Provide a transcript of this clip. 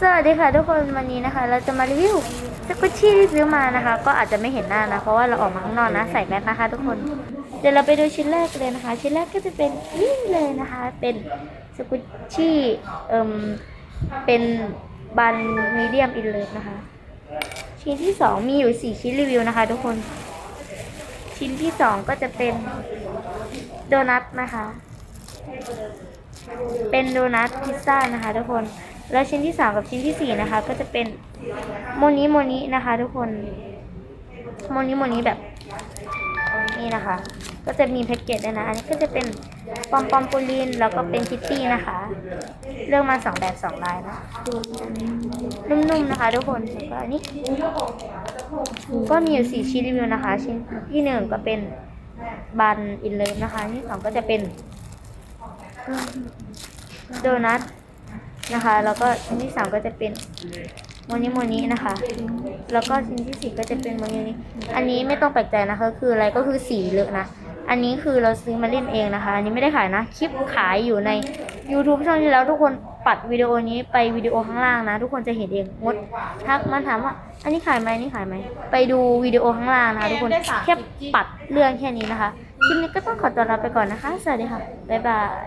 สวัสดีค่ะทุกคนวันนี้นะคะ เราจะมารีวิวสกุชชี่ที่ซื้อมานะคะ ก็อาจจะไม่เห็นหน้านะ เพราะว่าเราออกมาข้างนอกนะใส่แมสนะคะ ทุกคน เดี๋ยวเราไปดูชิ้นแรกเลยนะคะ ชิ้นแรกก็จะเป็นนี่เลยนะคะ เป็นสกุชชี่เอ่มเป็นบันมีเดียมอินเลิฟนะคะ ชิ้นที่สองมีอยู่สี่ชิ้นรีวิวนะคะ ทุกคน ชิ้นที่สองก็จะเป็นโดนัทนะคะ เป็นโดนัทพิซซ่านะคะ ทุกคน แล้วชิ้นที่สามกับชิ้นที่สี่นะคะ ก็จะเป็นโมนิโมนินะคะ ทุกคนโมนิโมนิแบบนี่นะคะ ก็จะมีแพ็กเกจด้วยนะ อันนี้ก็จะเป็นปอมปอมปูลินแล้วก็เป็นคิตตี้นะคะ เลือกมาสองแบบสองลายนะนุ่มๆนะคะทุกคนแล้วก็อันนี้ก็มีอยู่สี่ชิ้นรีวิวนะคะ ชิ้นที่หนึ่งก็เป็นบันอินเลิฟนะคะนที่สองก็จะเป็นโดนัท นะคะ แล้วก็ชิ้นที่สามก็จะเป็นโมนิโมนินะคะ แล้วก็ชิ้นที่สี่ก็จะเป็นโมนิโมนิอันนี้ไม่ต้องแปลกใจนะคะ คืออะไรก็คือสีเลอะนะ อันนี้คือเราซื้อมาเล่นเองนะคะ อันนี้ไม่ได้ขายนะ คลิปขายอยู่ใน YouTube ช่องที่แล้วทุกคนปัดวิดีโอนี้ไปวิดีโอข้างล่างนะ ทุกคนจะเห็นเองมดทักมาถามว่า อันนี้ขายไหมอันนี้ขายไหมไปดูวิดีโอข้างล่างนะคะทุกคนแค่ปัดเรื่องแค่นี้นะคะคลิปนี้ก็ต้องขอตัวลาไปก่อนนะคะ สวัสดีค่ะบ๊ายบาย